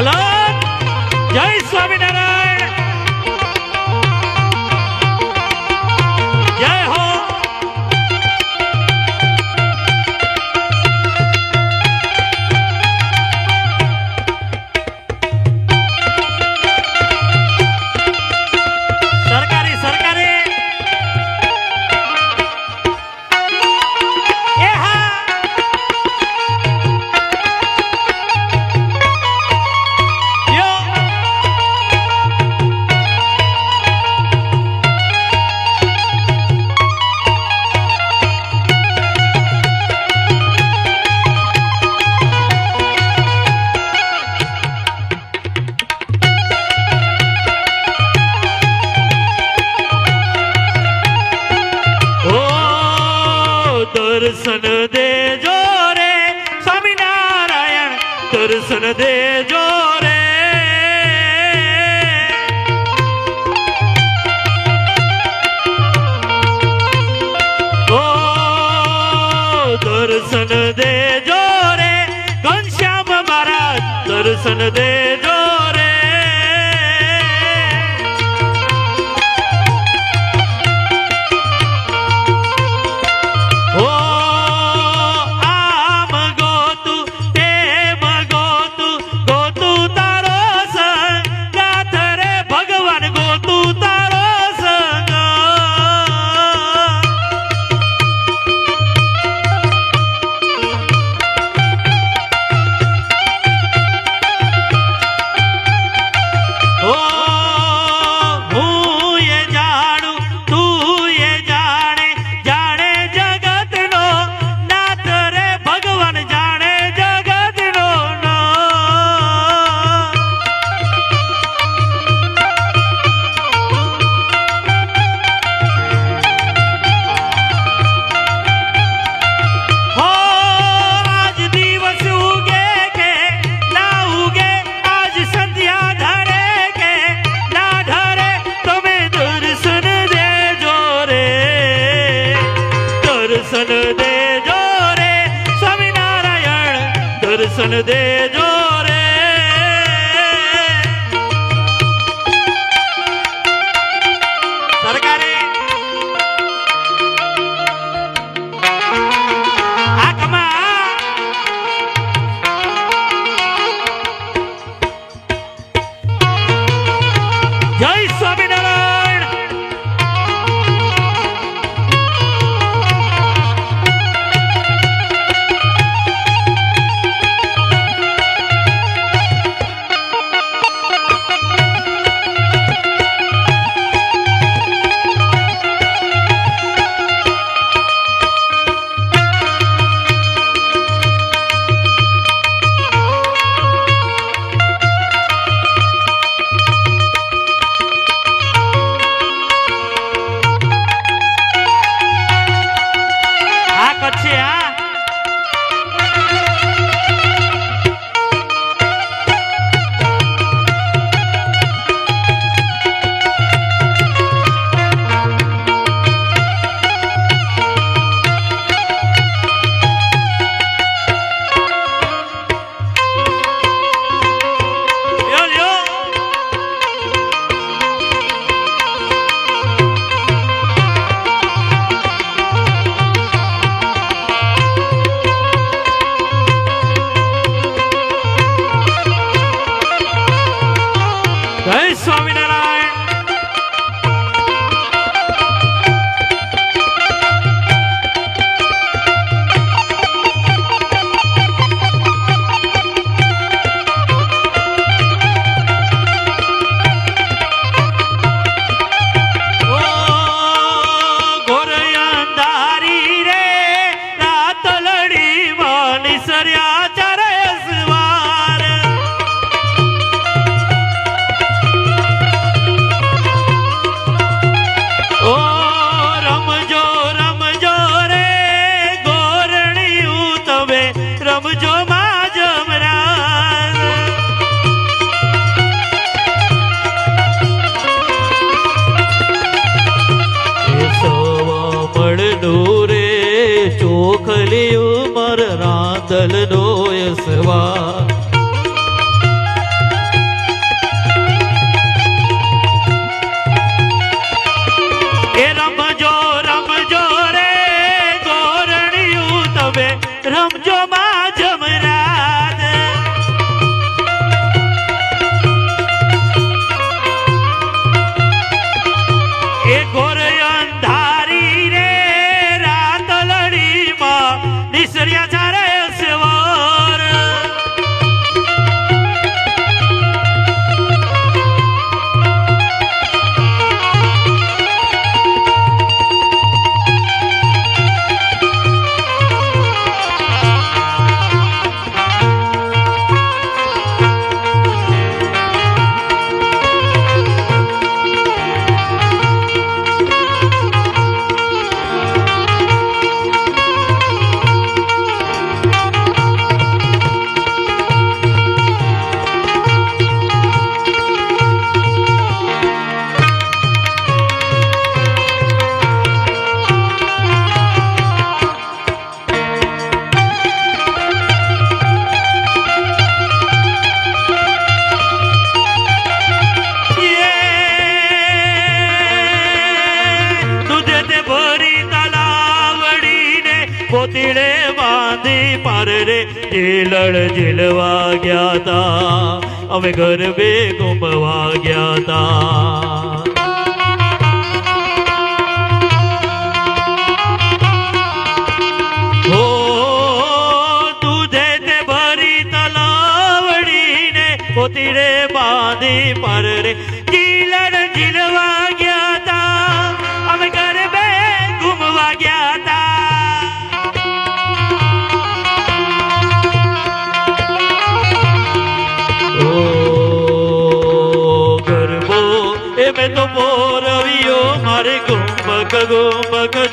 Hello! दर्शन दे સમજો માં જમરા રે ચોખલી ઉમર રાંધલ ડોય સવા. quería ya. ઝીલડ ઝીલવા ગયા તા, અમે ઘર બે ગુમવા ગયા તા ભરી તલાવડીને, પોતીડે બાંધી પર રે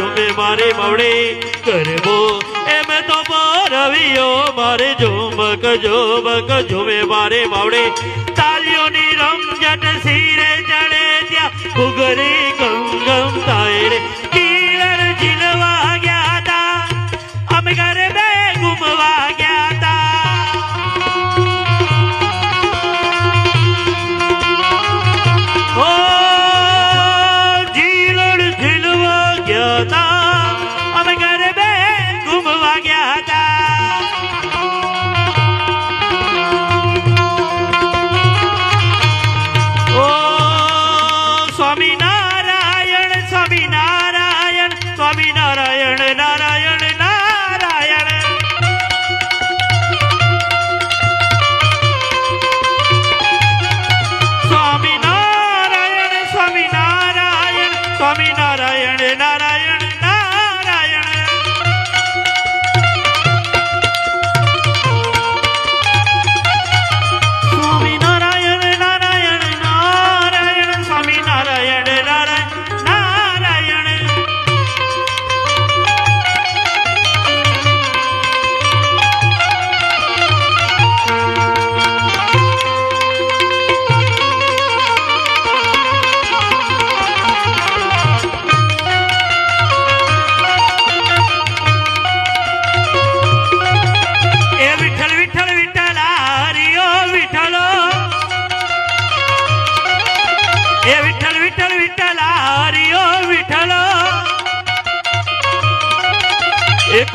ઝુમે મારે મવડે કરવો, એમ તો પોરવિયો મારે ઝુમક ઝુમક ઝુમે મારે મવડે. તાલીઓની રમઝટ સિરે ચડે ત્યાં ઘુઘરી ગમ થાય રે.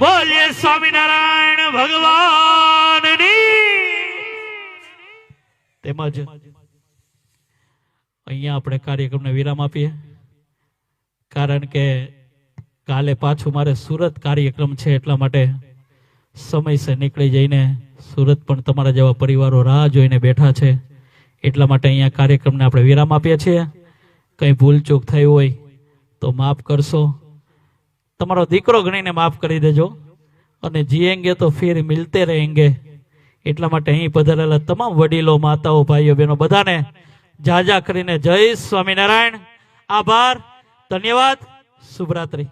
બોલીએ સ્વામિનારાયણ ભગવાનની. તેમજ અહીંયા આપણે કાર્યક્રમને વિરામ આપીએ. કારણ કે કાલે પાછું મારે સુરત કાર્યક્રમ છે એટલા માટે સમયસર નીકળી જઈને સુરત પણ તમારા જેવા પરિવારો રાહ જોઈને બેઠા છે. એટલા માટે અહીંયા કાર્યક્રમને આપણે વિરામ આપીએ છીએ. કંઈ ભૂલચૂક થઈ હોય તો માફ કરશો. તમારો દીકરો ગણીને માફ કરી દેજો. અને જીએંગે તો ફિર મિલતે રહેંગે. એટલા માટે અહીં પધારેલા તમામ વડીલો, માતાઓ, ભાઈઓ, બહેનો, બધાને જાજા કરીને જય સ્વામિનારાયણ. આભાર, ધન્યવાદ, શુભરાત્રી.